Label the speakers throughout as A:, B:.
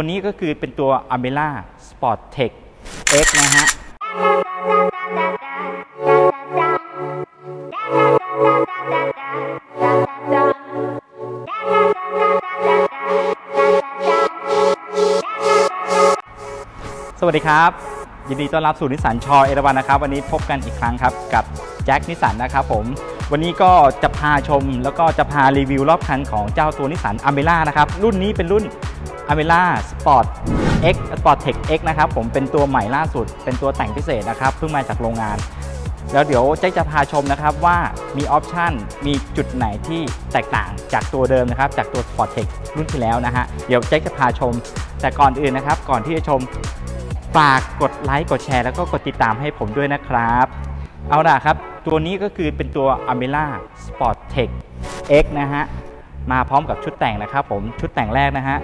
A: ตัวนี้ก็คือเป็นตัว a m e l a Sport Tech X นะฮะสวัสดีครับ ยินดีต้อนรับสู่นิสสันชอเอราวันนะครับ วันนี้พบกันอีกครั้งครับ กับแจ็คนิสสันนะครับผม วันนี้ก็จะพาชมแล้วก็จะพารีวิวรอบคันของเจ้าตัวนิสสันอเมล่านะครับ รุ่นนี้เป็นรุ่น อเมล่าสปอร์ต X Sport Tech X นะครับผมเป็นตัวใหม่ล่าสุด เป็นตัวแต่งพิเศษนะครับเพิ่งมาจากโรงงาน แล้วเดี๋ยวแจ็คจะพาชมนะครับว่ามีออปชันมีจุดไหนที่แตกต่างจากตัวเดิมนะครับจากตัว Sport Tech รุ่นที่แล้วนะฮะเดี๋ยวแจ็คจะพาชม แต่ก่อนอื่นนะครับ ก่อนที่จะชมฝากกดไลค์กดแชร์แล้วก็กดติดตามให้ผมด้วยนะครับ เอาล่ะครับ ตัวนี้ก็คือเป็นตัว a m e l a Sport Tech X นะฮะมาพร้อมกับชุดแต่งนะครับผมชุดแต่งแรกนะฮะ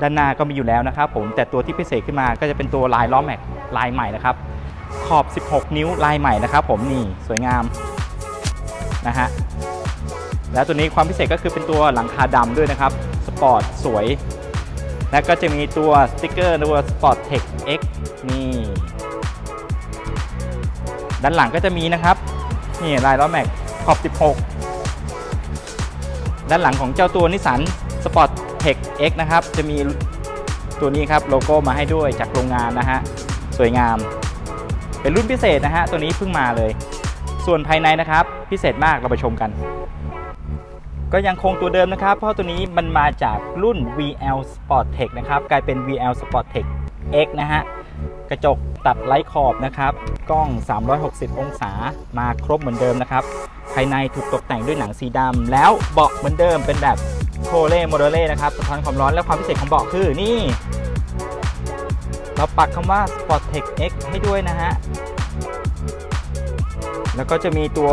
A: ด้านหน้าก็มีอยู่แล้วนะครับผมแต่ตัวที่พิเศษขึ้นมาก็จะเป็นตัวลายล้อแม็กลายใหม่นะครับ ขอบ 16 นิ้วลายใหม่นะครับ ผมนี่สวยงามนะฮะแล้วตัวนี้ความพิเศษก็คือเป็นตัวหลังคาดำด้วยนะครับสปอร์ตสวย แล้วก็จะมีตัวสติกเกอร์ตัว Sport Tech X นี่ด้านหลังก็จะมีนะครับนี่ลายล้อแม็กขอบ 16 ด้านหลังของเจ้าตัวนิสสัน Sport Tech X นะครับ จะมีตัวนี้ครับโลโก้มาให้ด้วยจากโรงงานนะฮะ สวยงาม เป็นรุ่นพิเศษนะฮะ ตัวนี้เพิ่งมาเลย ส่วนภายในนะครับ พิเศษมากเราไปชมกัน ก็ยังคงตัวเดิมนะครับ เพราะตัวนี้มันมาจากรุ่น VL Sport Tech นะครับ กลายเป็น VL Sport Tech X นะฮะ กระจกตัดไร้ขอบนะครับ กล้อง 360 องศามาครบเหมือนเดิมนะครับ ภายในถูกตกแต่งด้วยหนังสีดำแล้วเบาะเหมือนเดิมเป็นแบบ โคเล่โมเดเล่นะครับสะท้อนความร้อนและความพิเศษของเบาะคือนี่ เราปักคำว่า Sport Tech X ให้ด้วยนะฮะ แล้วก็จะมีตัว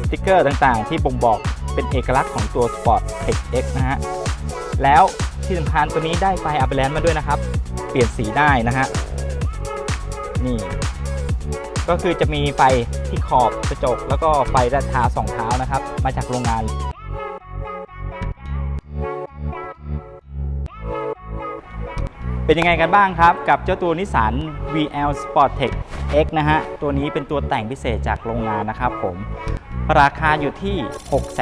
A: สติกเกอร์ต่างๆ ที่บ่งบอกเป็นเอกลักษณ์ของตัว Sport Tech X นะฮะ แล้วที่สำคัญตัวนี้ได้ไฟอัปเปอร์แลนมาด้วยนะครับ เปลี่ยนสีได้นะฮะ นี่ ก็คือจะมีไฟที่ขอบกระจก แล้วก็ไฟด้านเท้าสองเท้านะครับ มาจากโรงงาน เป็นยังไงกันบ้างครับ กับเจ้าตัวนิสสัน VL Sport Tech X นะฮะ ตัวนี้เป็นตัวแต่งพิเศษจากโรงงานนะครับผม ราคาอยู่ที่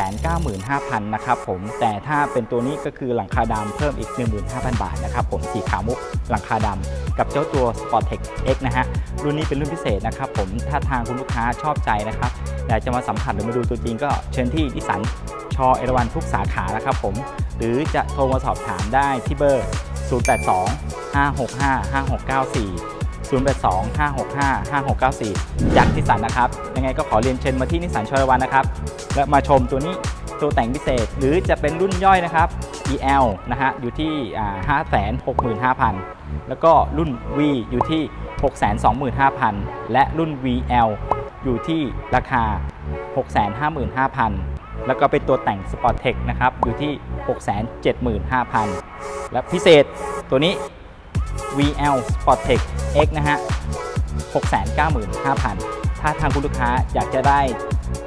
A: 695,000 นะครับผม แต่ถ้าเป็นตัวนี้ก็คือหลังคาดำเพิ่มอีก 15,000 บาทนะครับผม สีขาวมุกหลังคาดำกับเจ้าตัว Sportech X นะฮะ รุ่นนี้เป็นรุ่นพิเศษนะครับผม ถ้าทางคุณลูกค้าชอบใจนะครับอยากจะมาสัมผัสหรือมาดูตัวจริงก็เชิญที่ดิสันชอเอราวันทุกสาขานะครับผม หรือจะโทรมาสอบถามได้ที่เบอร์ 082 565 5694 082 565 5694 จากนิสันนะครับ ยังไงก็ขอเรียนเชิญมาที่นิสันชลวันนะครับ และมาชมตัวนี้ตัวแต่งพิเศษ หรือจะเป็นรุ่นย่อยนะครับ EL นะฮะ อยู่ที่อ่า565,000 แล้วก็รุ่น V อยู่ที่ 625,000 และรุ่น VL อยู่ที่ราคา 655,000 แล้วก็เป็นตัวแต่ง Sportec นะครับ อยู่ที่ 675,000 และพิเศษตัวนี้ VL Sportec X นะฮะ 695,000 ถ้าทางคุณลูกค้าอยากจะได้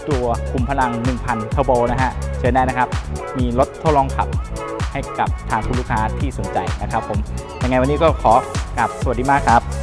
A: ตัวคุมพลัง 1,000 Turbo นะฮะ เชิญได้นะครับ มีรถทดลองขับให้กับทางคุณลูกค้าที่สนใจนะครับผม ยังไงวันนี้ก็ขอกลับสวัสดีมากครับ